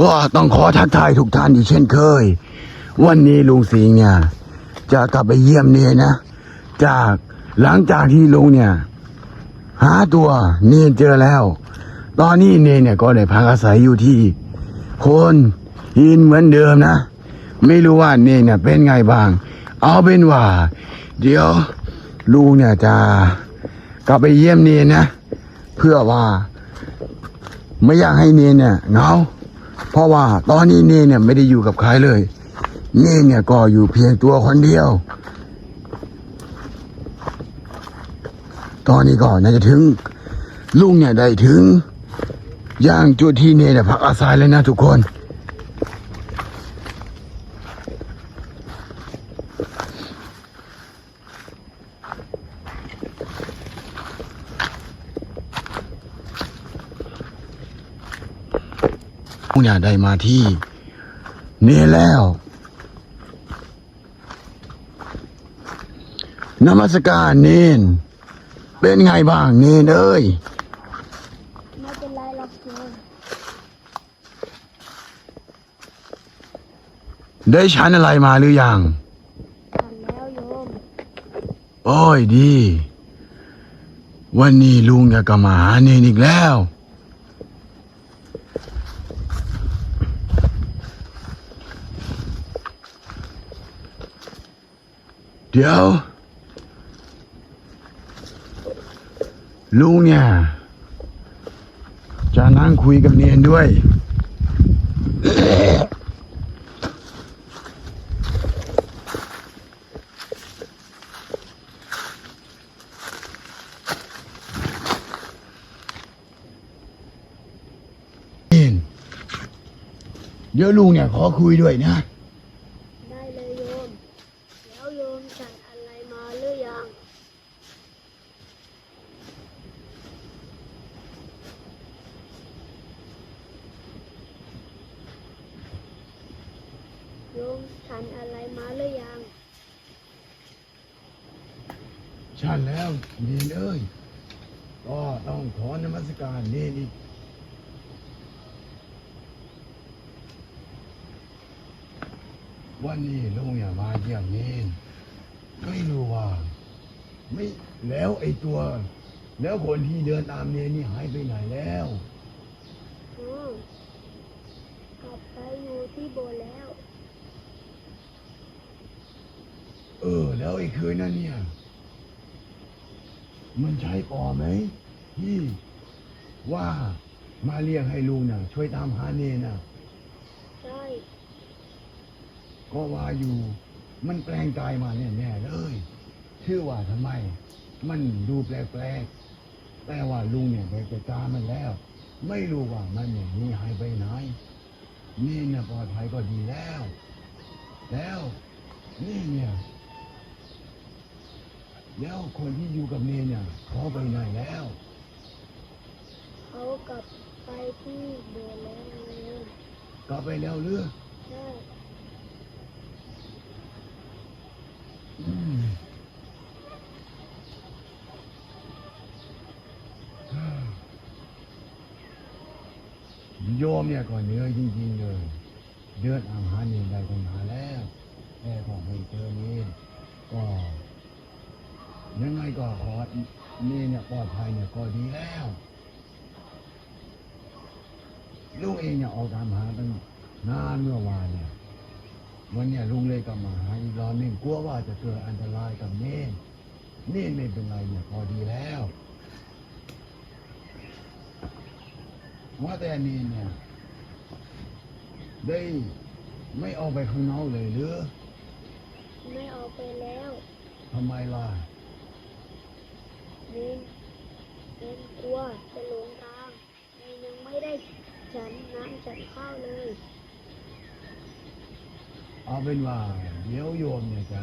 ก็ต้องขอทักทายทุกท่านอีกเช่นเคย วันนี้ลุงสิงห์เนี่ย จะกลับไปเยี่ยมเนนนะ จากหลังจากที่ลุงเนี่ย หาตัวเนนเจอแล้ว ตอนนี้เนนเนี่ยก็ได้พักอาศัยอยู่ที่โคนหินเหมือนเดิมนะ ไม่รู้ว่าเนนเนี่ยเป็นไงบ้าง เอาเป็นว่า เดี๋ยวลุงเนี่ยจะกลับไปเยี่ยมเนนนะ เพื่อว่าไม่อยากให้เนนเนี่ยเหงา เพราะว่าตอนนี้เน่เนี่ยไม่ได้อยู่กับใครเลย เน่เนี่ยก็อยู่เพียงตัวคนเดียว ตอนนี้ก็น่าจะถึงลุงเนี่ยได้ถึง ย่างจุดที่เน่เนี่ยพักอาศัยเลยนะทุกคน เนี่ยได้มาที่เนนแล้วนมัสการเนนเป็นไงบ้างเนนเอ้ยไม่เป็นไรหรอกโยมได้ชั้นอะไรมาหรือยังทำแล้วโยม โอ้ยดี วันนี้ลุงจะกลับมาหาเนนอีกแล้ว เดี๋ยว ลุงเนี่ย จะนั่งคุยกับเนียนด้วยเนียนเดี๋ยวลุงเนี่ยขอคุยด้วยนะ ได้เลยโยม แล้วโยมสั่งอะไรมาหรือยัง โยมสั่งอะไรมาหรือยัง ชันแล้วเนนเอ้ยก็ต้องขอนมัสการเนนอีกวันนี้ลุงอย่ามาเยี่ยมเนนไม่รู้ว่า ไม่แล้วไอ้ตัว แล้วคนที่เดินตามเนนนี่หายไปไหนแล้วอ๋อกลับไปอยู่ที่โบสถ์แล้ว เออ แล้วไอ้คืนนั้นเนี่ย มันใช่ปอไหมที่ว่ามาเรียกให้ลุงน่ะ ช่วยตามหาเนนน่ะ ใช่ ก็ว่าอยู่ มันแปลงกายมาแน่ๆเลย ชื่อว่าทำไม มันดูแปลกๆแต่ว่าลุงเนี่ยไปไปตามมันแล้ว ไม่รู้ว่ามันเนี่ยหนีหายไปไหนนี่เนี่ยปลอดภัยก็ดีแล้ว แล้ว นี่เนี่ย แล้วคนที่อยู่กับเนนเนี่ยเขาไปไหนแล้วเขากลับไปที่โบสถ์แล้วโยมกลับไปแล้วหรือใช่อืมโยมเนี่ยก็เหนื่อยจริงๆเลยเดินอาหารเองได้ตั้งนานแล้วแต่ก็ไม่เจอนี่ก็ ยังไงก็ขอนี่เนี่ยปลอดภัยเนี่ยก็ดีแล้วลุงเองเนี่ยออกตามหาตั้งนานเมื่อวานเนี่ยวันเนี้ยลุงเลยกลับมาหาอีกรอบหนึงกลัวว่าจะเกิดอันตรายกับเน่นเน่นไม่เป็นไรเนี่ยพอดีแล้วว่าแต่เน่นเนี่ยได้ไม่ออกไปข้างนอกเลยหรือ ไม่ออกไปแล้วทำไมล่ะ เน้นเน้น กลัวจะหลงทางเน้นยังไม่ได้ฉันน้ำฉันข้าวเลยเอาเป็นว่าเดี๋ยวโยมเนี่ยจะ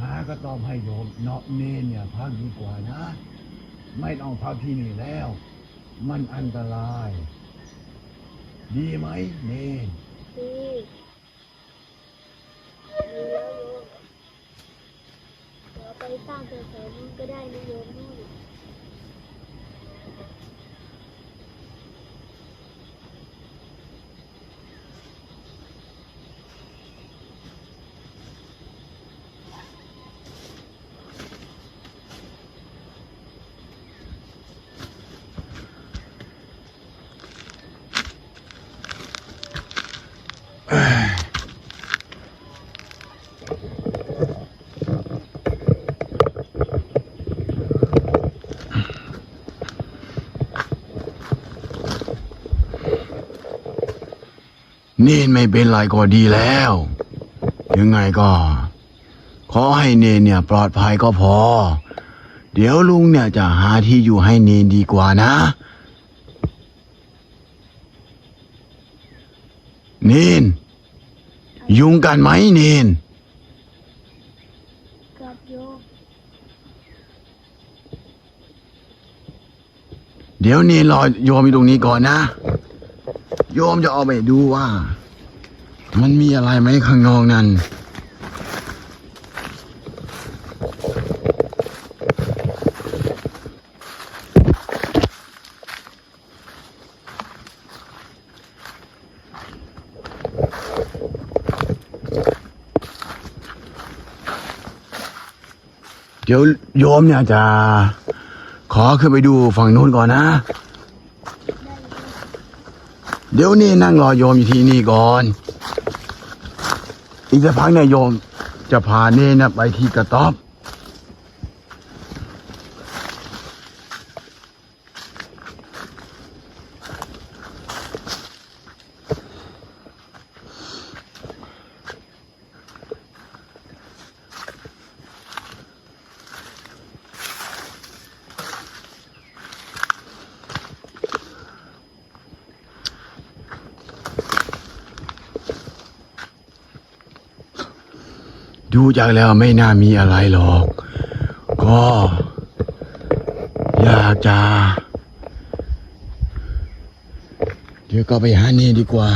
หากระตอมให้โยมเนาะเนนเนี่ยพักดีกว่านะ ไม่ต้องพักที่นี่แล้ว มันอันตราย ดีไหมเนนดีดีแล้วโยมเดี๋ยวไปสร้างแถวๆนู้นก็ได้นะโยมนู่น นนไม่เป็นไรก็ดีแล้ว ยังไงก็ ขอให้เนนเนี่ย ปลอดภัยก็พอ เดี๋ยวลุงเนี่ยจะหาที่อยู่ให้เนนดีกว่านะ เนนยุงกันไหมเนนกับโยเดี๋ยวเนนรอโยมอยู่ตรงนี้ก่อนนะ โยมจะเอาไปดูว่า มันมีอะไรไหมข้างนอกนั้นเดี๋ยวโยมเนี่ยจะ ขอขึ้นไปดูฝั่งนู้นก่อนนะ เดี๋ยวนี่นั่งรอโยมอยู่ที่นี่ก่อน อีกสักพักเนี่ยโยมจะพาเน่นะไปที่กระต๊อบ ดูจากแล้วไม่น่ามีอะไรหรอก ก็ อยากจะ เดี๋ยวก็ไปหาเน่ดีกว่า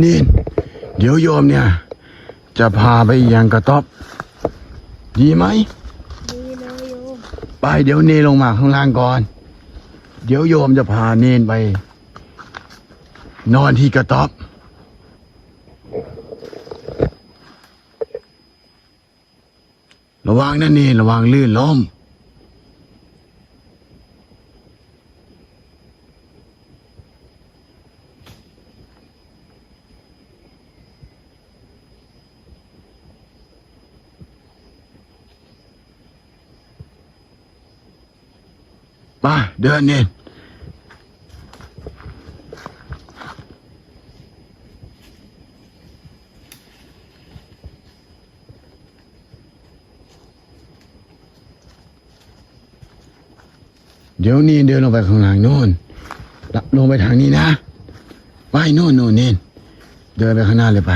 เน่นเดี๋ยวโยมเนี่ย จะพาไปยังกระต๊อบ ดีไหมดีเลยโยมไปเดี๋ยวเนนลงมาข้างล่างก่อน เดี๋ยวโยมจะพาเนนไป นอนที่กระต๊อบระวังนะเนนระวังลื่นล้ม มาเดินเนนเดี๋ยวนี้เดินลงไปข้างล่างโน่นละลงไปทางนี้นะไปโน่นโน่นเนนเดินไปข้างหน้าเลยไป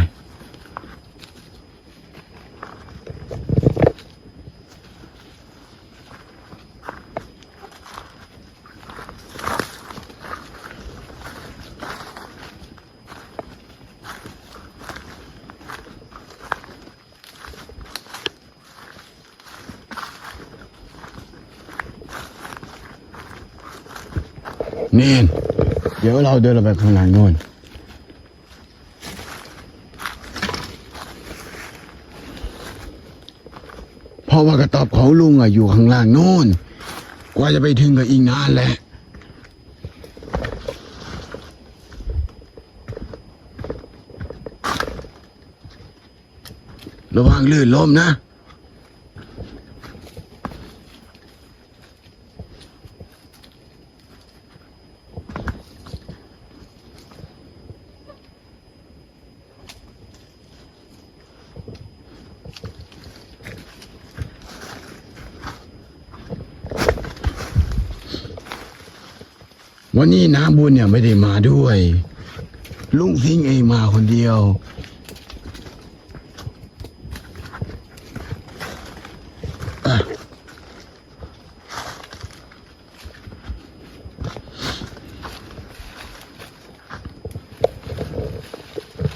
นนเดี๋ยวเราเดินไปข้างล่างโน่นเพราะว่ากระตอบของลุงอะอยู่ข้างล่างโน่น กว่าจะไปถึงก็อีกนานแหละระวังลื่นล้มนะ วันนี้น้ำบุญเนี่ยไม่ได้มาด้วย ลุงสิงห์เองมาคนเดียวอะ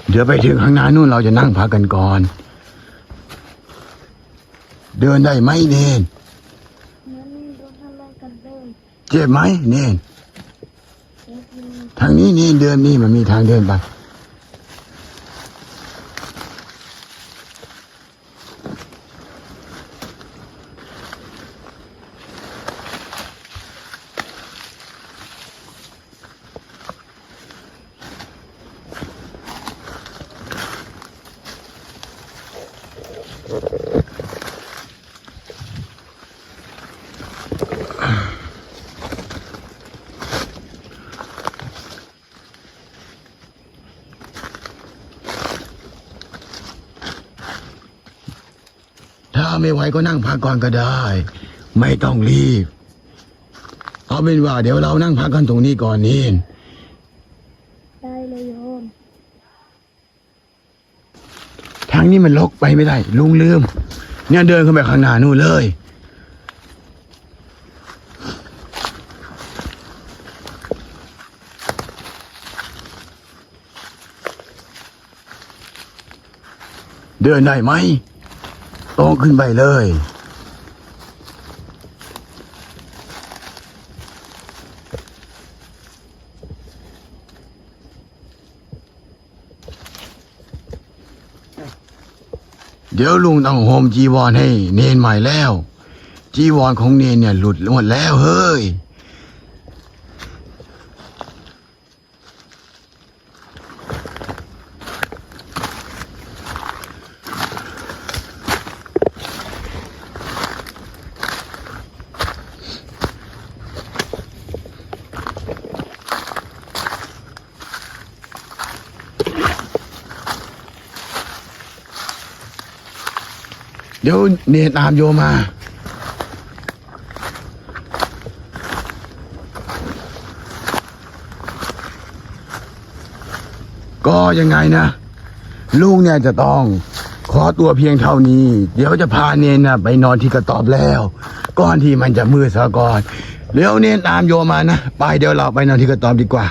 เดี๋ยวไปถึงข้างหน้านู่นเราจะนั่งพักกันก่อน เดินได้ไหมเนนงั้นรถอะไรกันเลยเจ็บไหมเนนนิดนึง ทางนี้นี่เดินนี่มันมีทางเดินไปถ้า ไม่ไหวก็นั่งพักก่อนก็ได้ ไม่ต้องรีบ เอาเป็นว่าเดี๋ยวเรานั่งพักกันตรงนี้ก่อนนี่ได้เลยโยม ทางนี้มันลกไปไม่ได้ ลุงลืม เนี่ยเดินเข้าไปข้างหน้านู่นเลยเดินได้ไหม ตรงขึ้นไปเลย เดี๋ยวลุงต้องโฮมจีวรให้เนนใหม่แล้ว จีวรของเนนเนี่ยหลุดหมดแล้วเฮ้ย เดี๋ยวเนนตามโยมา ก็ยังไงนะลุงเนี่ยจะต้องขอตัวเพียงเท่านี้ เดี๋ยวจะพาเนนนะไปนอนที่กระตอบแล้ว ก่อนที่มันจะมืดซะก่อนเดี๋ยวเนนตามโยมานะ ไปเดี๋ยวเราไปนอนที่กระตอบดีกว่า